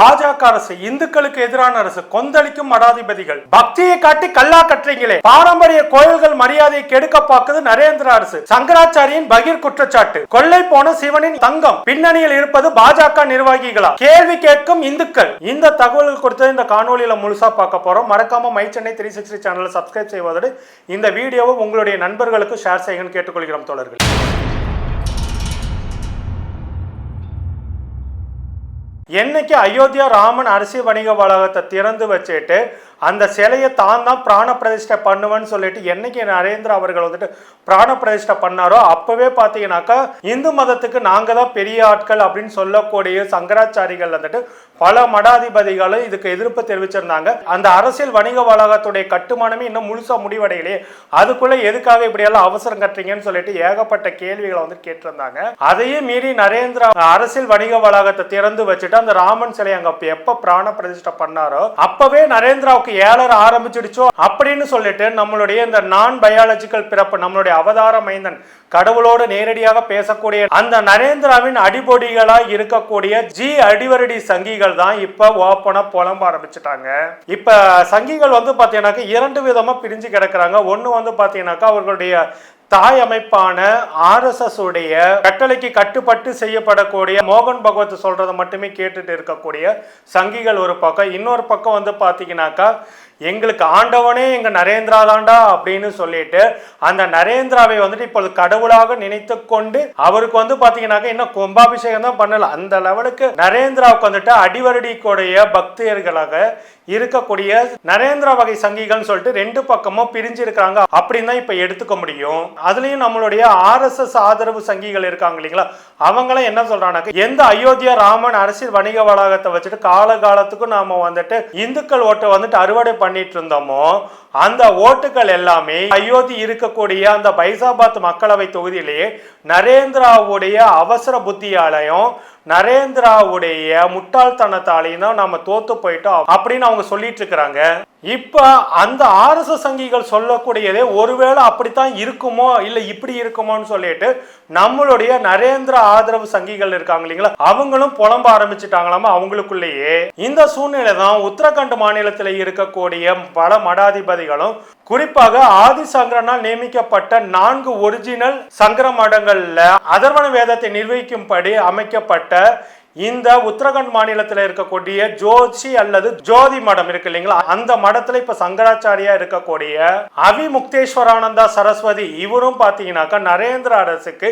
பாஜக அரசு இந்துக்களுக்கு எதிரான அரசு கொந்தளிக்கும் மடாதிபதிகள். பக்தியை காட்டி கல்லா கட்டுறீங்களே. பாரம்பரிய கோயில்கள் மரியாதையை கெடுக்க பார்க்குது நரேந்திர அரசு. சங்கராச்சாரியின் பகிர் குற்றச்சாட்டு. கொள்ளை போன சிவனின் தங்கம். பின்னணியில் இருப்பது பாஜக நிர்வாகிகளா? கேள்வி கேட்கும் இந்துக்கள். இந்த தகவல்கள் கொடுத்தது இந்த காணொலியில முழுசா பார்க்க போறோம். மறக்காம மை சென்னை த்ரீ சிக்ஸ்டி சேனலை சப்ஸ்கிரைப் செய்வதோடு இந்த வீடியோவை உங்களுடைய நண்பர்களுக்கு ஷேர் செய்யுங்கன்னு கேட்டுக்கொள்கிறோம் தோழர்கள். என்னைக்கு அயோத்தியா ராமன் அரிசி வணிக வளாகத்தை திறந்து வச்சுட்டு அந்த சிலையை தான் தான் பிராண பிரதிஷ்டை பண்ணுவேன்னு சொல்லிட்டு என்னைக்கு நரேந்திர அவர்கள் வந்துட்டு பிராண பிரதிஷ்டை பண்ணாரோ அப்பவே பார்த்தீங்கன்னாக்கா இந்து மதத்துக்கு நாங்கள் தான் பெரிய ஆட்கள் அப்படின்னு சொல்லக்கூடிய சங்கராச்சாரிகள் வந்துட்டு பல மடாதிபதிகளும் இதுக்கு எதிர்ப்பு தெரிவிச்சிருந்தாங்க. அந்த அரசியல் வணிக வளாகத்துடைய கட்டுமானமே இன்னும் முழுசா முடிவடையலையே. அதுக்குள்ள எதுக்காக இப்படியெல்லாம் அவசரம் கட்டுறீங்கன்னு சொல்லிட்டு ஏகப்பட்ட கேள்விகளை வந்து கேட்டிருந்தாங்க. அதையும் மீறி நரேந்திரா அரசியல் வணிக வளாகத்தை திறந்து வச்சுட்டு அந்த ராமன் சிலை அங்க எப்ப பிராண பிரதிஷ்டை பண்ணாரோ அப்பவே நரேந்திராவுக்கு ஏழர ஆரம்பிச்சிடுச்சோ அப்படின்னு சொல்லிட்டு நம்மளுடைய இந்த நான் பயாலஜிக்கல் பிறப்பு நம்மளுடைய அவதார மைந்தன் கடவுளோடு நேரடியாக பேசக்கூடிய அந்த நரேந்திராவின் அடிபொடிகளா இருக்கக்கூடிய ஜி அடிவரடி சங்கிகள் தான் இப்போ ஓப்பனாக புலம்ப ஆரம்பிச்சிட்டாங்க. இப்போ சங்கிகள் வந்து பார்த்தீங்கன்னாக்கா இரண்டு விதமாக பிரிஞ்சு கிடக்குறாங்க. ஒன்று வந்து பார்த்தீங்கன்னாக்கா அவர்களுடைய தாய் அமைப்பான ஆர்எஸ்எஸ் உடைய கட்டளைக்கு கட்டுப்பட்டு செய்யப்படக்கூடிய மோகன் பகவத் சொல்றதை மட்டுமே கேட்டுட்டு இருக்கக்கூடிய சங்கிகள் ஒரு பக்கம். இன்னொரு பக்கம் வந்து பார்த்தீங்கன்னாக்கா எங்களுக்கு ஆண்டவனே எங்க நரேந்திரா தாண்டா அப்படின்னு சொல்லிட்டு அந்த நரேந்திராவை வந்துட்டு இப்பொழுது கடவுளாக நினைத்து கொண்டு அவருக்கு வந்து பாத்தீங்கன்னாக்கா இன்னும் கும்பாபிஷேகம் தான் பண்ணல. அந்த லெவலுக்கு நரேந்திராவுக்கு வந்துட்டு அடிவரடிக்குடைய பக்தியர்களாக இருக்கக்கூடிய நரேந்திரா வகை சங்கிகள்னு சொல்லிட்டு ரெண்டு பக்கமும் பிரிஞ்சு இருக்கிறாங்க அப்படின்னு தான் இப்ப எடுத்துக்க முடியும். அதுலயும் நம்மளுடைய ஆர்எஸ்எஸ் ஆதரவு சங்கிகள் இருக்காங்க இல்லைங்களா? அவங்களாம் என்ன சொல்றாங்க எந்த அயோத்தியா ராமன் அரசியல் வணிக வளாகத்தை வச்சுட்டு காலகாலத்துக்கும் நாம வந்துட்டு இந்துக்கள் ஓட்டை வந்துட்டு அறுவடை பண்ணிட்டு இருந்தோமோ அந்த ஓட்டுகள் எல்லாமே அயோத்தி இருக்கக்கூடிய அந்த பைசாபாத் மக்களவை தொகுதியிலேயே நரேந்திராவுடைய அவசர புத்தியாலையும் நரேந்திராவுடைய முட்டாள்தனத்தாலையும் தான் நம்ம தோத்து போயிட்டோம் அப்படின்னு அவங்க சொல்லிட்டு இருக்கிறாங்க. இப்போ அந்த ஆர்எஸ்எஸ் சங்கிகள் சொல்லக்கூடியதே ஒருவேளை அப்படித்தான் இருக்குமோ இல்லை இப்படி இருக்குமோன்னு சொல்லிட்டு நம்மளுடைய நரேந்திர ஆதரவு சங்கிகள் இருக்காங்க இல்லைங்களா? அவங்களும் புலம்ப ஆரம்பிச்சுட்டாங்களாமா அவங்களுக்குள்ளேயே. இந்த சூழ்நிலை தான் உத்தரகண்ட் மாநிலத்தில் இருக்கக்கூடிய பல மடாதிபதிகளும் குறிப்பாக ஆதி சங்கரனால் நியமிக்கப்பட்ட நான்கு ஒரிஜினல் சங்கர மடங்கள்ல அதர்வன வேதத்தை நிர்வகிக்கும்படி அமைக்கப்பட்ட இந்த உத்தரகண்ட் மாநிலத்தில் இருக்கக்கூடிய ஜோஷி அல்லது ஜோதி மடம் இருக்கு இல்லைங்களா? அந்த மடத்துல இப்ப சங்கராச்சாரியா இருக்கக்கூடிய அவிமுக்தேஸ்வரானந்தா சரஸ்வதி இவரும் பாத்தீங்கன்னாக்கா நரேந்திர அரசுக்கு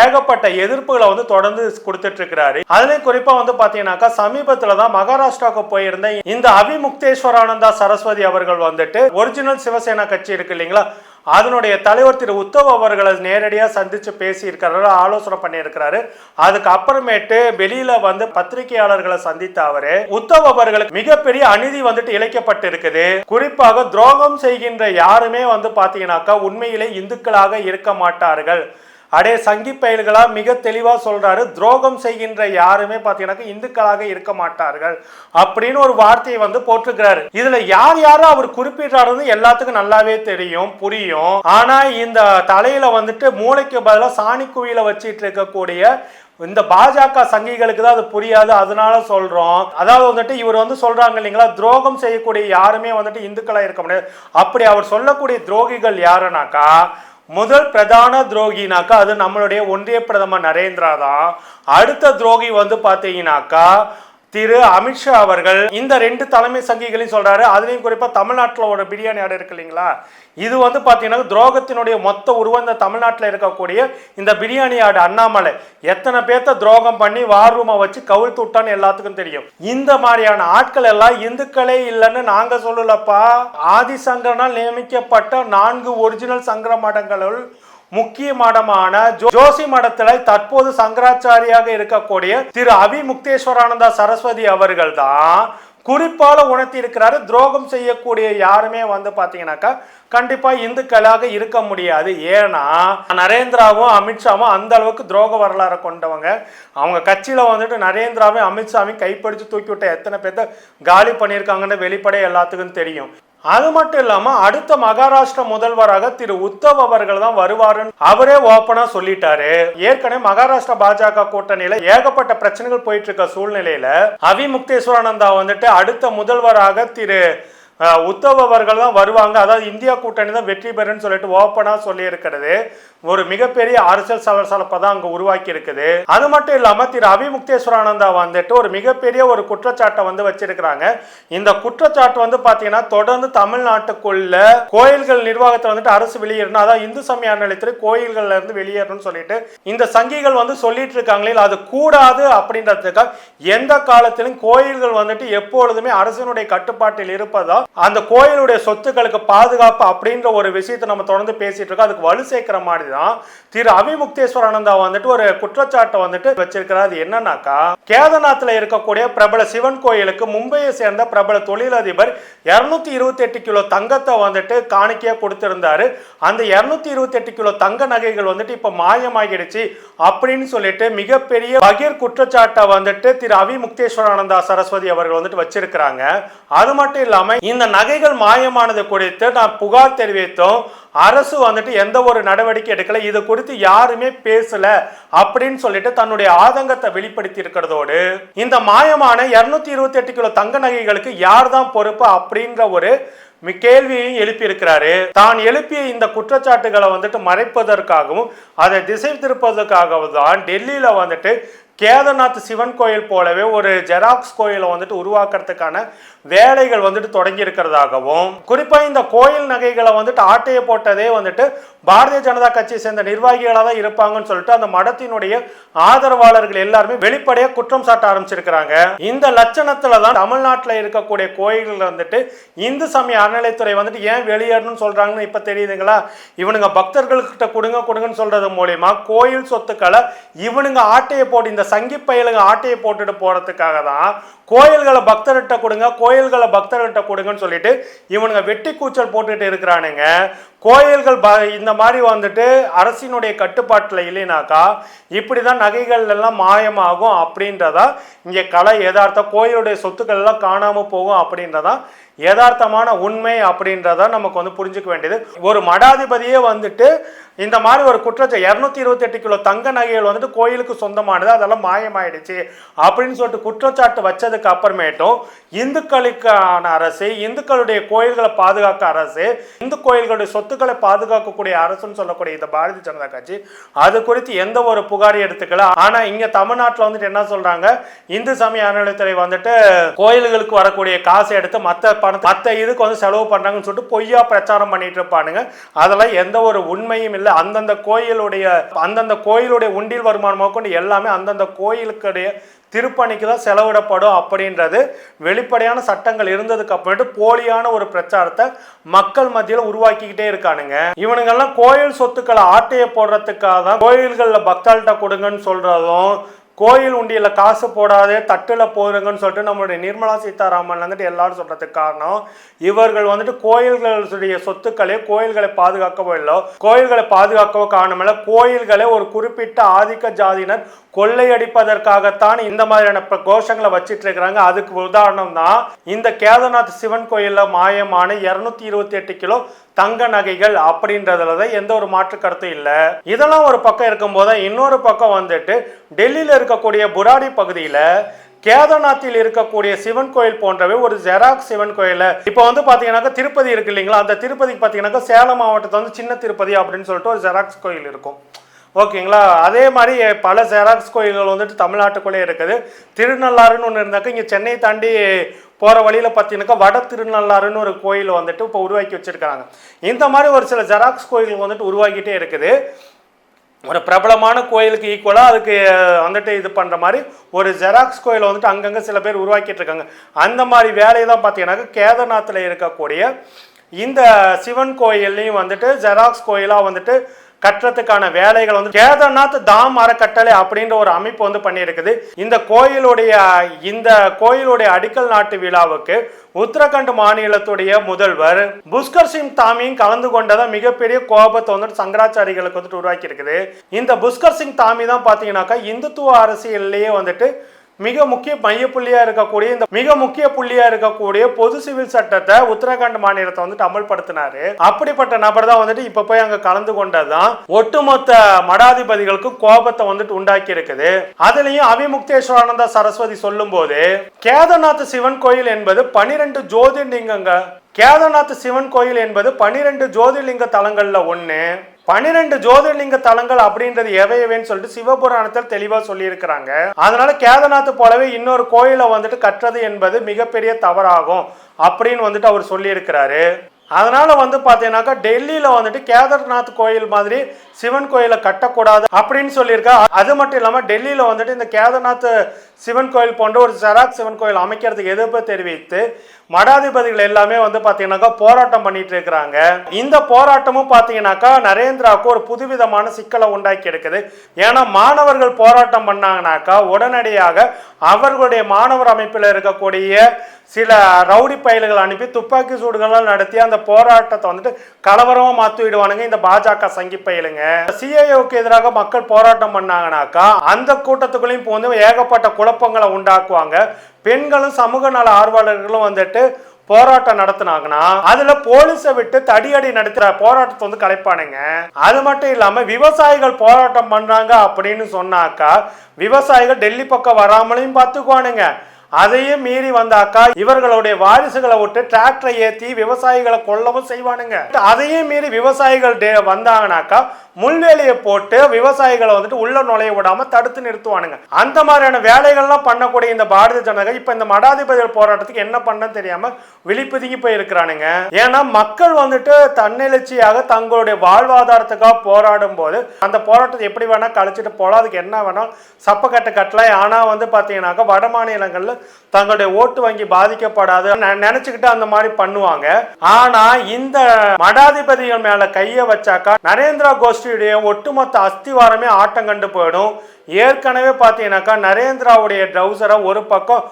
ஏகப்பட்ட எதிர்ப்புகளை வந்து தொடர்ந்து கொடுத்துட்டு இருக்கிறாரு. அதுலயும் குறிப்பா வந்து பாத்தீங்கன்னாக்கா சமீபத்துல தான் மகாராஷ்டிராவுக்கு போயிருந்த இந்த அவிமுக்தேஸ்வரானந்தா சரஸ்வதி அவர்கள் வந்துட்டு ஒரிஜினல் சிவசேனா கட்சி இருக்கு இல்லைங்களா? அதனுடைய தலைவர் திரு உத்தவ் அவர்களை நேரடியாக சந்தித்து பேசியிருக்கிறாரு ஆலோசனை பண்ணியிருக்கிறாரு. அதுக்கு அப்புறமேட்டு வந்து பத்திரிகையாளர்களை சந்தித்த அவரு உத்தவ் அவர்களுக்கு மிகப்பெரிய அநீதி வந்துட்டு இழைக்கப்பட்டு இருக்குது குறிப்பாக துரோகம் செய்கின்ற யாருமே வந்து பார்த்தீங்கன்னாக்கா உண்மையிலே இந்துக்களாக இருக்க மாட்டார்கள். அடே சங்கி பயல்களா மிக தெளிவாக சொல்றாரு. துரோகம் செய்கின்ற யாருமே பாத்தீங்கன்னாக்கா இந்துக்களாக இருக்க மாட்டார்கள் அப்படின்னு ஒரு வார்த்தையை வந்து போட்டிருக்கிறாரு. இதுல யார் யாரும் அவர் குறிப்பிடுறாருன்னு எல்லாத்துக்கும் நல்லாவே தெரியும் புரியும். ஆனா இந்த தலையில வந்துட்டு மூளைக்கு பதிலாக சாணி குவியில வச்சிட்டு இருக்கக்கூடிய இந்த பாஜக சங்கிகளுக்கு தான் அது புரியாது. அதனால சொல்றோம். அதாவது வந்துட்டு இவர் வந்து சொல்றாங்க இல்லைங்களா துரோகம் செய்யக்கூடிய யாருமே வந்துட்டு இந்துக்களா இருக்க முடியாது. அப்படி அவர் சொல்லக்கூடிய துரோகிகள் யாருனாக்கா முதல் பிரதான துரோகினாக்கா அது நம்மளுடைய ஒன்றிய பிரதமர் நரேந்திரா தான். அடுத்த துரோகி வந்து பார்த்தீங்கன்னாக்கா திரு அமித்ஷா அவர்கள் இந்த ரெண்டு தலைமை சங்கிகளையும் சொல்றாரு. அதுலயும் குறிப்பா தமிழ்நாட்டில் ஒரு பிரியாணி ஆடை இருக்கு இல்லைங்களா? இது வந்து பார்த்தீங்கன்னா துரோகத்தினுடைய மொத்த உருவம் இந்த தமிழ்நாட்டில் இருக்கக்கூடிய இந்த பிரியாணி ஆடு அண்ணாமலை. எத்தனை பேர்த்த துரோகம் பண்ணி வார் ரூமை வச்சு கவிழ்த்து விட்டான்னு எல்லாத்துக்கும் தெரியும். இந்த மாதிரியான ஆட்கள் எல்லாம் இந்துக்களே இல்லைன்னு நாங்க சொல்லலப்பா. ஆதிசங்கரனால் நியமிக்கப்பட்ட நான்கு ஒரிஜினல் சங்கர மடங்களுள் முக்கிய மடமான ஜோ- ஜோசி மடத்துல தற்போது சங்கராச்சாரியாக இருக்கக்கூடிய திரு அபிமுக்தேஸ்வரானந்தா சரஸ்வதி அவர்கள் தான் குறிப்பால உணர்த்தி இருக்கிறாரு துரோகம் செய்யக்கூடிய யாருமே வந்து பாத்தீங்கன்னாக்கா கண்டிப்பா இந்துக்களாக இருக்க முடியாது. ஏன்னா நரேந்திராவும் அமித்ஷாவும் அந்த அளவுக்கு துரோக வரலாறை கொண்டவங்க. அவங்க கட்சியில வந்துட்டு நரேந்திராவையும் அமித்ஷாவையும் கைப்பிடிச்சு தூக்கி விட்ட எத்தனை பேர்த்த காலி பண்ணியிருக்காங்கன்னு வெளிப்படை எல்லாத்துக்கும் தெரியும். அது மட்டும் இல்லாம அடுத்த மகாராஷ்டிரா முதல்வராக திரு உத்தவ் அவர்கள் தான் வருவாருன்னு அவரே ஓப்பனா சொல்லிட்டாரு. ஏற்கனவே மகாராஷ்டிரா பாஜக கூட்டணியில ஏகப்பட்ட பிரச்சனைகள் போயிட்டு இருக்க சூழ்நிலையில அவி முக்தேஸ்வரானந்தா வந்துட்டு அடுத்த முதல்வராக திரு உத்தவ் அவர்கள் தான் வருவாங்க. அதாவது இந்தியா கூட்டணி தான் வெற்றி பெறுன்னு சொல்லிட்டு ஓப்பனாக சொல்லியிருக்கிறது. ஒரு மிகப்பெரிய அரசியல் சலசலப்பை தான் அங்கே உருவாக்கி இருக்குது அது மட்டும் இல்லாமல் திரு அபிமுக்தேஸ்வரானந்தா வந்துட்டு ஒரு மிகப்பெரிய ஒரு குற்றச்சாட்டை வந்து வச்சிருக்கிறாங்க. இந்த குற்றச்சாட்டு வந்து பார்த்தீங்கன்னா தொடர்ந்து தமிழ்நாட்டுக்குள்ள கோயில்கள் நிர்வாகத்தை வந்துட்டு அரசு வெளியேறணும். அதாவது இந்து சமய அறநிலையத்துறை கோயில்கள்ல இருந்து வெளியேறணும்னு சொல்லிட்டு இந்த சங்கிகள் வந்து சொல்லிட்டு இருக்காங்களே அது கூடாது அப்படின்றதுக்காக எந்த காலத்திலும் கோயில்கள் வந்துட்டு எப்பொழுதுமே அரசினுடைய கட்டுப்பாட்டில் இருப்பதா அந்த கோயிலுடைய சொத்துக்களுக்கு பாதுகாப்பு அப்படின்ற ஒரு விஷயத்தை நம்ம தொடர்ந்து பேசிட்டு இருக்கோம். அதுக்கு வலு சேர்க்கிற மாதிரி தான் திரு அவிமுக்தேஸ்வரானந்தா வந்துட்டு ஒரு குற்றச்சாட்டை வந்துட்டு வச்சிருக்கிறார். அது என்னன்னாக்கா கேதநாத்தில் இருக்கக்கூடிய பிரபல சிவன் கோயிலுக்கு மும்பையை சேர்ந்த பிரபல தொழிலதிபர் இருநூத்தி இருபத்தி எட்டு கிலோ தங்கத்தை வந்துட்டு காணிக்கையாக கொடுத்திருந்தாரு. அந்த இருநூத்தி இருபத்தி எட்டு கிலோ தங்க நகைகள் வந்துட்டு இப்போ மாயமாகிடுச்சு அப்படின்னு சொல்லிட்டு மிகப்பெரிய பகீர் குற்றச்சாட்டை வந்துட்டு திரு அவி முக்தேஸ்வரானந்தா சரஸ்வதி அவர்கள் வந்துட்டு வச்சிருக்கிறாங்க. அது மட்டும் இல்லாமல் இந்த நகைகள் மாயமானது குறித்து நான் புகார் தெரிவித்தோம் அரசு வந்துட்டு எந்த ஒரு நடவடிக்கை எடுக்கல இது குறித்து யாருமே பேசல அப்படின்னு சொல்லிட்டு தன்னுடைய ஆதங்கத்தை வெளிப்படுத்தி இருக்கிறதோடு இந்த மாயமான இருநூத்தி இருபத்தி எட்டு கிலோ தங்க நகைகளுக்கு யார் தான் பொறுப்பு அப்படின்ற ஒரு கேள்வியையும் எழுப்பியிருக்கிறாரு. தான் எழுப்பிய இந்த குற்றச்சாட்டுகளை வந்துட்டு மறைப்பதற்காகவும் அதை திசை திருப்பதற்காகவும் தான் டெல்லியில வந்துட்டு கேதர்நாத் சிவன் கோயில் போலவே ஒரு ஜெராக்ஸ் கோயிலை வந்துட்டு உருவாக்குறதுக்கான வேலைகள் வந்துட்டு தொடங்கி இருக்கிறதாகவும் குறிப்பா இந்த கோயில் நகைகளை வந்துட்டு ஆட்டைய போட்டதே வந்துட்டு பாரதிய ஜனதா கட்சியை சேர்ந்த நிர்வாகிகளாக தான் இருப்பாங்கன்னு சொல்லிட்டு அந்த மடத்தினுடைய ஆதரவாளர்கள் எல்லாருமே வெளிப்படையா குற்றம் சாட்ட ஆரம்பிச்சிருக்கிறாங்க. இந்த லட்சணத்துல தான் தமிழ்நாட்டில் இருக்கக்கூடிய கோயில்கள் வந்துட்டு இந்து சமய அறநிலைத்துறை வந்துட்டு ஏன் வெளியேறணும்னு சொல்றாங்கன்னு இப்ப தெரியுதுங்களா? இவனுங்க பக்தர்கள்கிட்ட கொடுங்க கொடுங்கன்னு சொல்றது மூலியமா கோயில் சொத்துக்களை இவனுங்க ஆட்டையை போட்டு இந்த சங்கி பயலுங்க ஆட்டையை போட்டுட்டு போறதுக்காக தான் கோயில்களை பக்தர்கிட்ட கொடுங்க கோயில் கோயில்களை பக்தர்கிட்ட கொடுங்கன்னு சொல்லிட்டு இவனுங்க வெட்டி கூச்சல் போட்டுட்டு இருக்கிறானுங்க. கோயில்கள் ப இந்த மாதிரி வந்துட்டு அரசினுடைய கட்டுப்பாட்டில் இல்லைனாக்கா இப்படி தான் நகைகள் எல்லாம் மாயமாகும் அப்படின்றதா இங்கே கலை யதார்த்தம். கோயிலுடைய சொத்துக்கள் எல்லாம் காணாமல் போகும் அப்படின்றதான் யதார்த்தமான உண்மை அப்படின்றத நமக்கு வந்து புரிஞ்சுக்க வேண்டியது. ஒரு மடாதிபதியே வந்துட்டு இந்த மாதிரி ஒரு குற்றச்சா இரநூத்தி இருபத்தி எட்டு கிலோ தங்க நகைகள் வந்துட்டு கோயிலுக்கு சொந்தமானது அதெல்லாம் மாயமாயிடுச்சு அப்படின்னு சொல்லிட்டு குற்றச்சாட்டு வச்சதுக்கு அப்புறமேட்டும் இந்துக்களுக்கான அரசு இந்துக்களுடைய கோயில்களை பாதுகாக்க அரசு இந்து கோயில்களுடைய சொத்துக்களை பாதுகாக்கக்கூடிய அரசுன்னு சொல்லக்கூடிய இந்த பாரதிய ஜனதா கட்சி அது குறித்து எந்த ஒரு புகாரையும் எடுத்துக்கல. ஆனா இங்க தமிழ்நாட்டில் வந்துட்டு என்ன சொல்றாங்க? இந்து சமய அறநிலையத்துறை வந்துட்டு கோயில்களுக்கு வரக்கூடிய காசை எடுத்து மற்ற பணத்தை மற்ற இதுக்கு வந்து செலவு பண்ணுறாங்கன்னு சொல்லிட்டு பொய்யா பிரச்சாரம் பண்ணிட்டு இருப்பானுங்க. அதெல்லாம் எந்த ஒரு உண்மையும் இல்லை. அந்தந்த கோயிலுடைய அந்தந்த கோயிலுடைய உண்டியல் வருமானமாக கொண்டு எல்லாமே அந்தந்த கோயிலுக்குடைய திருப்பணிக்கு தான் செலவிடப்படும் அப்படின்றது வெளிப்படையான சட்டங்கள் இருந்ததுக்கு அப்புறமேட்டு போலியான ஒரு பிரச்சாரத்தை மக்கள் மத்தியில் உருவாக்கிக்கிட்டே இருக்கானுங்க. இவனுங்கெல்லாம் கோயில் சொத்துக்களை ஆட்டைய போடுறதுக்காக தான் கோயில்களில் பக்தாள்கிட்ட கொடுங்கன்னு சொல்கிறதும் கோயில் உண்டியில் காசு போடாதே தட்டில் போடுங்கன்னு சொல்லிட்டு நம்மளுடைய நிர்மலா சீதாராமன் வந்துட்டு எல்லாரும் சொல்கிறதுக்கு காரணம் இவர்கள் வந்துட்டு கோயில்களுடைய சொத்துக்களை கோயில்களை பாதுகாக்கவோ இல்லை கோயில்களை பாதுகாக்கவோ காரணமில்ல கோயில்களை ஒரு குறிப்பிட்ட ஆதிக்க ஜாதியினர் கொள்ளையடிப்பதற்காகத்தான் இந்த மாதிரியான ப- கோஷங்களை வச்சிட்டு இருக்கிறாங்க அதுக்கு உதாரணம் தான் இந்த கேதநாத் சிவன் கோயிலில் மாயமான இருநூத்தி இருபத்தி எட்டு கிலோ தங்க நகைகள் அப்படின்றதுல தான் எந்த ஒரு மாற்று கருத்தும் இல்லை. இதெல்லாம் ஒரு பக்கம் இருக்கும்போது இன்னொரு பக்கம் வந்துட்டு டெல்லியில் இருக்கக்கூடிய புராடி பகுதியில் கேதநாத்தில் இருக்கக்கூடிய சிவன் கோயில் போன்றவை ஒரு ஜெராக்ஸ் சிவன் கோயில் இப்போ வந்து பார்த்தீங்கன்னாக்கா திருப்பதி இருக்கு இல்லைங்களா? அந்த திருப்பதிக்கு பார்த்தீங்கன்னாக்கா சேலம் மாவட்டத்தில் வந்து சின்ன திருப்பதி அப்படின்னு சொல்லிட்டு ஒரு ஜெராக்ஸ் கோயில் இருக்கும். ஓகேங்களா? அதே மாதிரி பல ஜெராக்ஸ் கோயில்கள் வந்துட்டு தமிழ்நாட்டுக்குள்ளே இருக்குது. திருநள்ளாறுன்னு ஒன்று இருந்தாக்கா இங்கே சென்னை தாண்டி போகிற வழியில் பார்த்தீங்கன்னாக்கா வட திருநள்ளாறுன்னு ஒரு கோயில் வந்துட்டு இப்போ உருவாக்கி வச்சுருக்காங்க இந்த மாதிரி ஒரு சில ஜெராக்ஸ் கோயில்கள் வந்துட்டு உருவாக்கிட்டே இருக்குது. ஒரு பிரபலமான கோயிலுக்கு ஈக்குவலாக அதுக்கு வந்துட்டு இது பண்ணுற மாதிரி ஒரு ஜெராக்ஸ் கோயிலை வந்துட்டு அங்கங்கே சில பேர் உருவாக்கிட்டு இருக்காங்க. அந்த மாதிரி வேலையை தான் பார்த்தீங்கன்னாக்கா கேதர்நாத்தில் இருக்கக்கூடிய இந்த சிவன் கோயில்லையும் வந்துட்டு ஜெராக்ஸ் கோயிலாக வந்துட்டு கட்டுறதுக்கான வேலைகள் வந்து கேதார்நாத் தாம் அறக்கட்டளை அப்படின்ற ஒரு அமைப்பு வந்து பண்ணியிருக்குது. இந்த கோயிலுடைய இந்த கோயிலுடைய அடிக்கல் நாட்டு விழாவுக்கு உத்தரகண்ட் மாநிலத்துடைய முதல்வர் புஷ்கர் சிங் தாமியும் கலந்து கொண்டதா மிகப்பெரிய கோபத்தை வந்துட்டு சங்கராச்சாரிகளுக்கு வந்துட்டு உருவாக்கி இருக்குது இந்த புஷ்கர் சிங் தாமி தான் பார்த்தீங்கன்னாக்கா இந்துத்துவ அரசியல்லையே வந்துட்டு மிக முக்கிய மையப்புள்ளியா இருக்கக்கூடிய இந்த மிக முக்கிய புள்ளியா இருக்கக்கூடிய பொது சிவில் சட்டத்தை உத்தரகாண்ட் மாநிலத்தை வந்துட்டு அமல்படுத்தினாரு. அப்படிப்பட்ட நபர் தான் வந்துட்டு இப்ப போய் அங்க கலந்து கொண்டதுதான். ஒட்டுமொத்த மடாதிபதிகளுக்கு கோபத்தை வந்துட்டு உண்டாக்கி இருக்குது அதுலயும் அவிமுக்தேஸ்வரானந்தா சரஸ்வதி சொல்லும் போது கேதார்நாத் சிவன் கோயில் என்பது பனிரெண்டு ஜோதிர்லிங்கங்க கேதநாத் சிவன் கோயில் என்பது பனிரெண்டு ஜோதிர்லிங்க தலங்கள்ல ஒன்று பனிரெண்டு ஜோதிர்லிங்க தலங்கள் அப்படின்றது எவையவேன்னு சொல்லிட்டு சிவபுராணத்தில் தெளிவா சொல்லியிருக்கிறாங்க. அதனால கேதநாத் போலவே இன்னொரு கோயிலை வந்துட்டு கட்டுறது என்பது மிகப்பெரிய தவறாகும் அப்படின்னு வந்துட்டு அவர் சொல்லியிருக்கிறாரு. அதனால வந்து பார்த்தீங்கன்னாக்கா டெல்லியில வந்துட்டு கேதர்நாத் கோயில் மாதிரி சிவன் கோயிலை கட்டக்கூடாது அப்படின்னு சொல்லியிருக்கா. அது மட்டும் இல்லாமல் டெல்லியில வந்துட்டு இந்த கேதர்நாத் சிவன் கோயில் போன்ற ஒரு ஜெராக் சிவன் கோயில் அமைக்கிறதுக்கு எதிர்ப்பு தெரிவித்து மடாதிபதிகள் எல்லாமே வந்து பார்த்தீங்கன்னாக்கா போராட்டம் பண்ணிட்டு இருக்கிறாங்க. இந்த போராட்டமும் பார்த்தீங்கன்னாக்கா நரேந்திராவுக்கு ஒரு புதுவிதமான சிக்கலை உண்டாக்கி எடுக்குது. ஏன்னா மாணவர்கள் போராட்டம் பண்ணாங்கனாக்கா உடனடியாக அவர்களுடைய மாணவர் அமைப்பில் இருக்கக்கூடிய சில ரவுடி பயல்கள் அனுப்பி துப்பாக்கி சூடுகள்லாம் நடத்தி அந்த போராட்டத்தை வந்துட்டு கலவரமாக மாத்தி விடுவானுங்க இந்த பாஜக சங்கி பயலுங்க. சிஐஓக்கு எதிராக மக்கள் போராட்டம் பண்ணாங்கனாக்கா அந்த கூட்டத்துக்குள்ளேயும் போந்து ஏகப்பட்ட குழப்பங்களை உண்டாக்குவாங்க. பெண்களும் சமூக நல ஆர்வலர்களும் வந்துட்டு போராட்டம் நடத்தினாங்கன்னா அதுல போலீஸை விட்டு தடியடி நடத்துற போராட்டத்தை வந்து கலைப்பானுங்க. அது மட்டும் இல்லாம விவசாயிகள் போராட்டம் பண்றாங்க அப்படின்னு சொன்னாக்கா விவசாயிகள் டெல்லி பக்கம் வராமலையும் பார்த்துக்குவானுங்க அதையும் மீறி வந்தாக்கா இவர்களுடைய வாரிசுகளை விட்டு டிராக்டரை ஏத்தி விவசாயிகளை கொல்லவும் செய்வானுங்க. அதையும் மீறி விவசாயிகள் டே- வந்தாங்கனாக்கா முள்வேலியை போட்டு விவசாயிகளை வந்துட்டு உள்ள நுழைய விடாம தடுத்து நிறுத்துவானுங்க. அந்த மாதிரியான வேலைகள்லாம் பண்ணக்கூடிய இந்த பாரதிய ஜனதா இப்ப இந்த மடாதிபதிகள் போராட்டத்துக்கு என்ன பண்ணன்னு தெரியாம விழிப்புதுங்கி போய் இருக்கிறானுங்க ஏன்னா மக்கள் வந்துட்டு தன்னெழுச்சியாக தங்களுடைய வாழ்வாதாரத்துக்காக போராடும் போது அந்த போராட்டத்தை எப்படி வேணா கழிச்சிட்டு போகலாம் அதுக்கு என்ன வேணாலும் சப்பக்கட்டு கட்டலாம். ஆனா வந்து பாத்தீங்கன்னாக்கா வட மாநிலங்கள்ல தங்களுடைய ஓட்டு வங்கி பாதிக்கப்படாது நினைச்சுக்கிட்டு அந்த மாதிரி பண்ணுவாங்க. ஆனா இந்த மடாதிபதிகள் மேல கைய வச்சாக்கா நரேந்திரா கோஷ்டியுடைய ஒட்டுமொத்த அஸ்திவாரமே ஆட்டம் கண்டு போயிடும். ஏற்கனவே பார்த்தீங்கன்னாக்கா நரேந்திராவுடைய ட்ரௌசரை ஒரு பக்கம்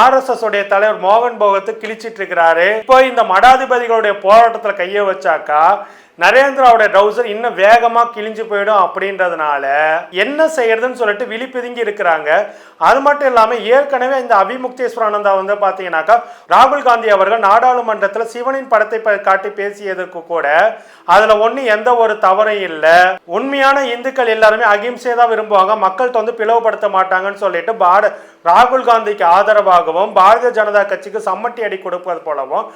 ஆர்எஸ்எஸ் உடைய தலைவர் மோகன் போகத்து கிழிச்சிட்டு இருக்கிறாரு. இப்போ இந்த மடாதிபதிகளுடைய போராட்டத்துல கையை வச்சாக்கா நரேந்திராவோட ட்ரௌசர் இன்னும் வேகமா கிழிஞ்சு போயிடும் அப்படின்றதுனால என்ன செய்யறதுன்னு சொல்லிட்டு விழிப்புதுங்கி இருக்கிறாங்க. அது மட்டும் இல்லாம ஏற்கனவே இந்த அபிமுக்தேஸ்வரானந்தா வந்து பாத்தீங்கன்னாக்கா ராகுல் காந்தி அவர்கள் நாடாளுமன்றத்துல சிவனின் படத்தை காட்டி பேசியதுக்கு கூட அதுல ஒண்ணு எந்த ஒரு தவறும் இல்லை. உண்மையான இந்துக்கள் எல்லாருமே அகிம்சையை தான் விரும்புவாங்க. மக்கள் வந்து பிளவுபடுத்த மாட்டாங்கன்னு சொல்லிட்டு பாட ராகுல் காந்திக்கு ஆதரவாகவும் பாரதிய ஜனதா கட்சிக்கு சம்மட்டி அடி கொடுப்பது போலவும்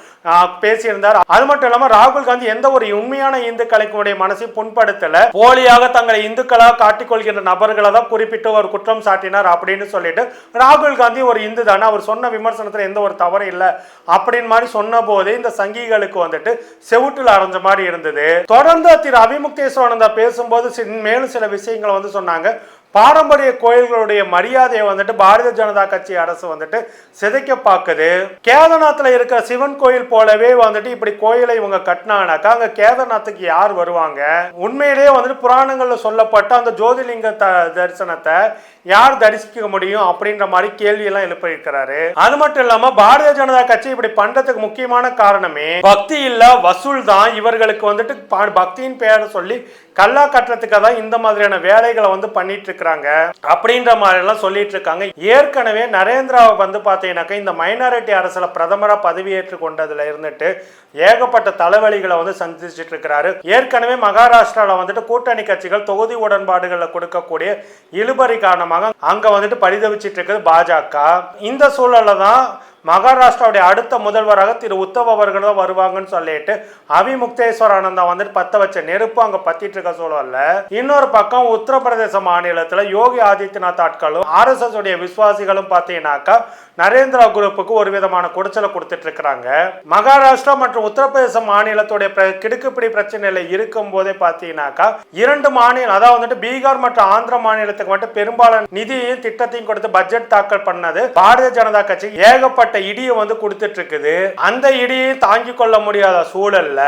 பேசியிருந்தார். அது மட்டும் இல்லாமல் ராகுல் காந்தி எந்த ஒரு உண்மையான இந்துக்களுடைய மனசை புண்படுத்தல. போலியாக தங்களை இந்துக்களாக காட்டிக்கொள்கின்ற நபர்களை தான் குறிப்பிட்டு ஒரு குற்றம் சாட்டினார் அப்படின்னு சொல்லிட்டு ராகுல் காந்தி ஒரு இந்து தானே அவர் சொன்ன விமர்சனத்துல எந்த ஒரு தவறும் இல்லை. அப்படின்னு மாதிரி சொன்ன போதே இந்த சங்கிகளுக்கு வந்துட்டு செவுட்டில் அரைஞ்ச மாதிரி இருந்தது. தொடர்ந்து திரு அபிமுக்தேஸ்வரானந்தா பேசும்போது மேலும் சில விஷயங்களை வந்து சொன்னாங்க. பாரம்பரிய கோயில்களுடைய மரியாதையை வந்துட்டு பாரதிய ஜனதா கட்சி அரசு வந்துட்டு சிதைக்க பார்க்குது கேதநாத்தில் இருக்கிற சிவன் கோயில் போலவே வந்துட்டு இப்படி கோயிலை இவங்க கட்டினாங்கனாக்கா அங்கே கேதநாத்துக்கு யார் வருவாங்க? உண்மையிலேயே வந்துட்டு புராணங்கள்ல சொல்லப்பட்ட அந்த ஜோதிலிங்க த தரிசனத்தை யார் தரிசிக்க முடியும் அப்படின்ற மாதிரி கேள்வியெல்லாம் எழுப்பியிருக்கிறாரு அது மட்டும் இல்லாமல் பாரதிய ஜனதா கட்சி இப்படி பண்றதுக்கு முக்கியமான காரணமே பக்தி இல்ல வசூல் தான் இவர்களுக்கு வந்துட்டு பக்தியின் பெயரை சொல்லி கல்லா கட்டுறதுக்காக தான் இந்த மாதிரியான வேலைகளை வந்து பண்ணிட்டு இருக்கிறாங்க அப்படின்ற மாதிரி எல்லாம் சொல்லிட்டு இருக்காங்க ஏற்கனவே நரேந்திராவை வந்து பார்த்தீங்கன்னாக்கா இந்த மைனாரிட்டி அரசுல பிரதமரா பதவியேற்று கொண்டதுல இருந்துட்டு ஏகப்பட்ட தலைவலிகளை வந்து சந்திச்சுட்டு இருக்கிறாரு ஏற்கனவே மகாராஷ்டிராவில் வந்துட்டு கூட்டணி கட்சிகள் தொகுதி உடன்பாடுகளை கொடுக்கக்கூடிய இழுபறி காரணமாக அங்கே வந்துட்டு பரிதவிச்சிட்டு இருக்குது பாஜக. இந்த சூழலில் தான் மகாராஷ்டிராவுடைய அடுத்த முதல்வராக திரு உத்தவ் அவர்கள் தான் வருவாங்கன்னு சொல்லிட்டு அபிமுக்தேஸ்வரானந்தா வந்துட்டு பத்த வச்ச நெருப்பு அங்க பத்திட்டு இருக்க சூழல்ல. இன்னொரு பக்கம் உத்தரப்பிரதேச மாநிலத்துல யோகி ஆதித்யநாத் ஆட்களும் ஆர்எஸ்எஸ் உடைய விசுவாசிகளும் பார்த்தீங்கன்னாக்கா நரேந்திரா குரூப்புக்கு ஒரு விதமான குடைச்சலை கொடுத்துட்டு இருக்கிறாங்க. மகாராஷ்டிரா மற்றும் உத்தரப்பிரதேச மாநிலத்துடைய பிர- கிடுக்குப்பிடி பிரச்சனையில இருக்கும் போதே பார்த்தீங்கன்னாக்கா இரண்டு மாநிலம் அதாவது வந்துட்டு பீகார் மற்றும் ஆந்திர மாநிலத்துக்கு மட்டும் பெரும்பாலான நிதியையும் திட்டத்தையும் கொடுத்து பட்ஜெட் தாக்கல் பண்ணது பாரதிய ஜனதா கட்சி. ஏகப்பட்ட இடியை வந்து கொடுத்துட்டு இருக்குது. அந்த இடியை தாங்கிக் கொள்ள முடியாத சூழல்ல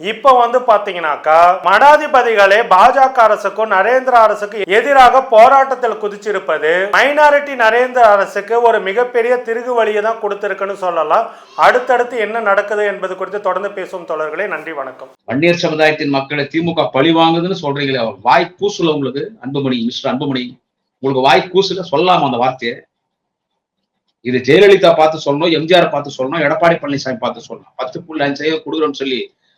இப்ப வந்து பாத்தீங்கன்னாக்கா மடாதிபதிகளே பாஜக அரசுக்கும் நரேந்திர அரசுக்கு எதிராக போராட்டத்தில் குதிச்சிருப்பது மைனாரிட்டி நரேந்திர அரசுக்கு ஒரு மிகப்பெரிய திருகு வழியை தான் கொடுத்திருக்குன்னு சொல்லலாம். அடுத்தடுத்து என்ன நடக்குது என்பது குறித்து தொடர்ந்து பேசும் தொடர்களே நன்றி வணக்கம். வன்னியர் சமுதாயத்தின் மக்களை திமுக பழி வாங்குதுன்னு சொல்றீங்களே வாய் கூசுல உங்களுக்கு அன்புமணி மிஸ்டர் அன்புமணி உங்களுக்கு வாய் கூசுல சொல்லாம அந்த வார்த்தையை? இது ஜெயலலிதா பார்த்து சொல்லணும் எம்ஜிஆர் பார்த்து சொல்லணும் எடப்பாடி பழனிசாமி பார்த்து சொல்லணும். பத்து புள்ளி அஞ்சு கொடுக்குறோம்னு சொல்லி